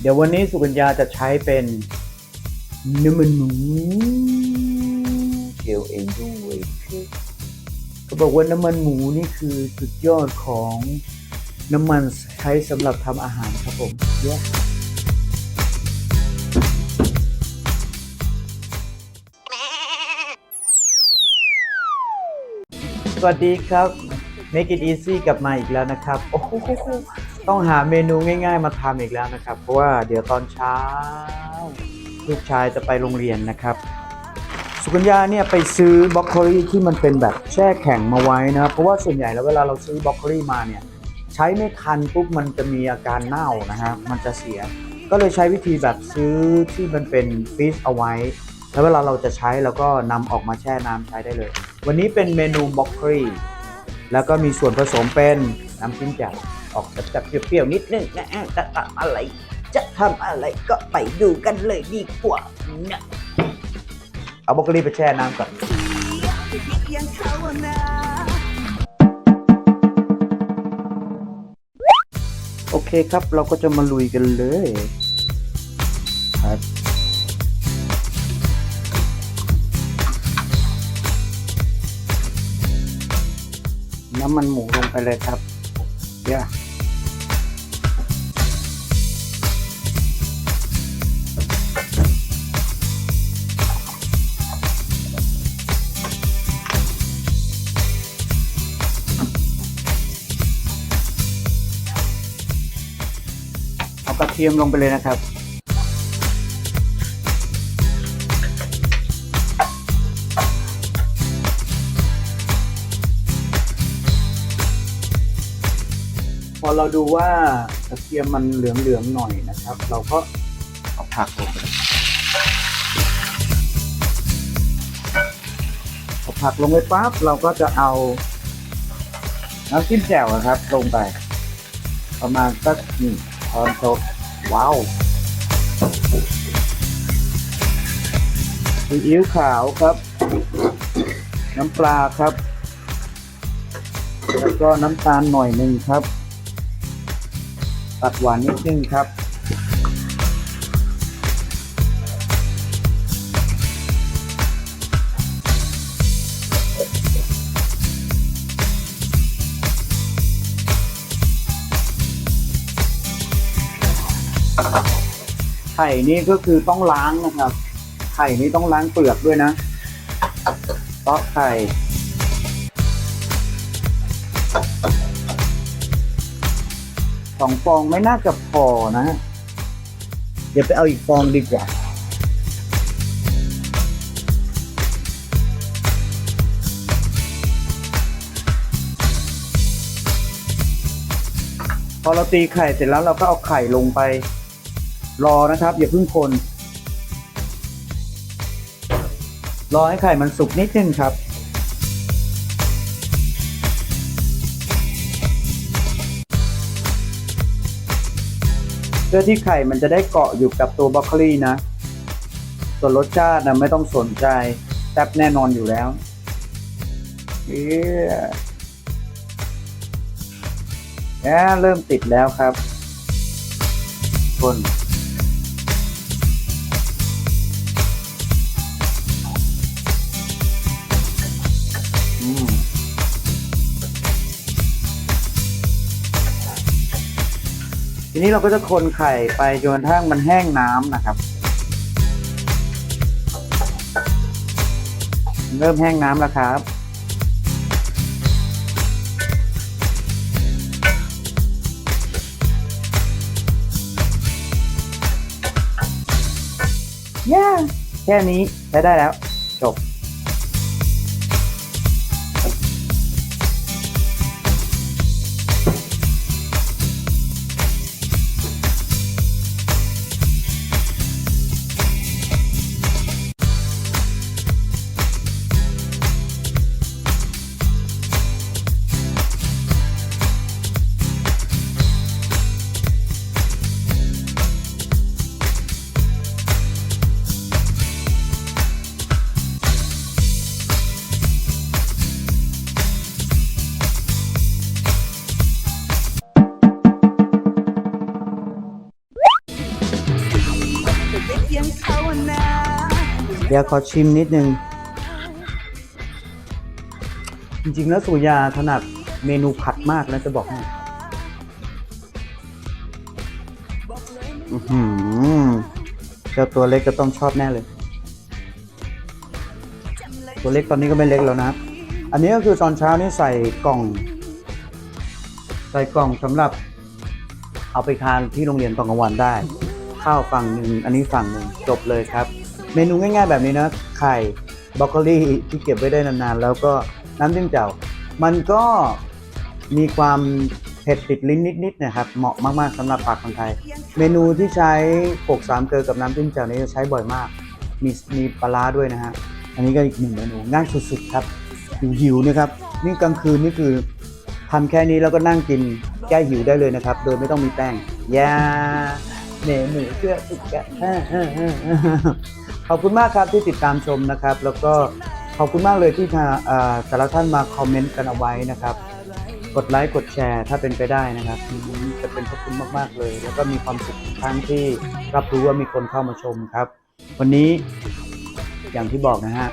เดี๋ยววันนี้สุกัญญาจะใช้เป็นน้ำมันหมูเจียวเองด้วยเขาบอกว่าน้ำมันหมูนี่คือสุดยอดของน้ำมันใช้สำหรับทำอาหารครับผมเย้สวัสดีครับ Make it easy กลับมาอีกแล้วนะครับ โอ้โห ต้องหาเมนูง่าย ๆ มาทำอีกแล้วนะครับ เพราะว่าเดี๋ยวตอนเช้า ลูกชายจะไปโรงเรียนนะครับ สุกัญญาเนี่ยไปซื้อบล็อกโคลีที่มันเป็นแบบแช่แข็งมาไว้นะเพราะว่าส่วนใหญ่แล้วเวลาเราซื้อบล็อกโคลีมาเนี่ยใช้ไม่ทันปุ๊บมันจะมีอาการเน่านะฮะมันจะเสีย ก็เลยใช้วิธีแบบซื้อที่มันเป็นฟรีซเอาไว้แล้วเวลาเราจะใช้เราก็นำออกมาแช่น้ำใช้ได้เลย วันนี้เป็นเมนูบล็อกโคลีแล้วก็มีส่วนผสมเป็นน้ำจิ้มแจ่ว ออกจัดๆเปรี้ยวๆนิดนึงนะฮะจะทำอะไร จะทำอะไรก็ไปดูกันเลยดีกว่านะเอาบล็อกโคลีไปแช่น้ำก่อนยังเขานะโอเคครับเราก็จะมาลุยกันเลยครับน้ำมันหมูลงไปเลยครับเดี๋ยว กระเทียมลงไปเลยนะครับ พอเราดูว่ากระเทียมมันเหลืองๆหน่อยนะครับ เราก็เอาผักลงไปเอาผักลงไปปั๊บเราก็จะเอาน้ำจิ้มแจ่วอะครับ ลงไป ประมาณสักนึ่ อนโต๊ะว้าวซีอิ๊วขาวครับ น้ำปลาครับ แล้วก็น้ำตาลหน่อยหนึ่งครับ ตัดหวานนิดนึงครับ ไข่นี่ก็คือต้องล้างนะครับ ไข่นี่ต้องล้างเปลือกด้วยนะเตาะไข่สองฟองไม่น่าจะพอนะ เดี๋ยวไปเอาอีกฟองดีกว่าพอเราตีไข่เสร็จแล้วเราก็เอาไข่ลงไป รอนะครับ อย่าเพิ่งคน รอให้ไข่มันสุกนิดนึงครับ เพื่อที่ไข่มันจะได้เกาะอยู่กับตัวบรอกโคลีนะ ส่วนรสชาตินะไม่ต้องสนใจแซ่บแน่นอนอยู่แล้วเอ๊ะเริ่มติดแล้วครับคน ทีนี้เราก็จะคนไข่ไปจนกระทั่งมันแห้งน้ำนะครับ เริ่มแห้งน้ำแล้วครับ ย่าแค่นี้ใช้ได้แล้ว จบ เดี๋ยวขอชิมนิดนึง จริงๆแล้วสุยาถนัดเมนูผัดมากนะจะบอกให้อือหือเจ้าตัวเล็กก็ต้องชอบแน่เลย ตัวเล็กตอนนี้ก็ไม่เล็กแล้วนะ อันนี้ก็คือตอนเช้านี่ใส่กล่อง ใส่กล่องสำหรับ เอาไปทานที่โรงเรียนตอนกลางวันได้ ข้าวฝั่งหนึ่งอันนี้ฝั่งหนึ่งจบเลยครับ เมนูง่ายๆแบบนี้นะ ไข่บรอกโคลีที่เก็บไว้ได้นานๆ แล้วก็น้ำจิ้มแจ่วมันก็มีความเผ็ดติดลิ้นนิดๆนะครับ เหมาะมากๆสำหรับปากคนไทย เมนูที่ใช้ปกสามเกลือกับน้ำจิ้มแจ่วนี้จะใช้บ่อยมาก มีมีปลาร้าด้วยนะฮะ อันนี้ก็อีกหนึ่งเมนูง่ายสุดๆครับ หิวๆนะครับ นี่กลางคืนนี่คือทำแค่นี้แล้วก็นั่งกินแก้หิวได้เลยนะครับ โดยไม่ต้องมีแป้งยาเมนูเพื่อสุขภาพ ขอบคุณมากครับที่ติดตามชมนะครับ แล้วก็ขอบคุณมากเลยที่ทางเอ่อแต่ละท่านมาคอมเมนต์กันเอาไว้นะครับ กดไลค์กดแชร์ถ้าเป็นไปได้นะครับจะเป็นขอบคุณมากๆเลย แล้วก็มีความสุขทุกครั้งที่รับรู้ว่ามีคนเข้ามาชมครับ วันนี้อย่างที่บอกนะฮะ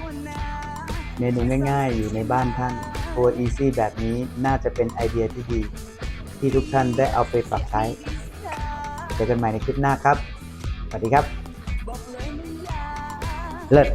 เมนูง่ายๆ อยู่ในบ้านท่านตัวอีซี่แบบนี้น่าจะเป็นไอเดียที่ดี ที่ทุกท่านได้เอาไปปรับใช้เจอกันใหม่ในคลิปหน้าครับ สวัสดีครับ เลิศ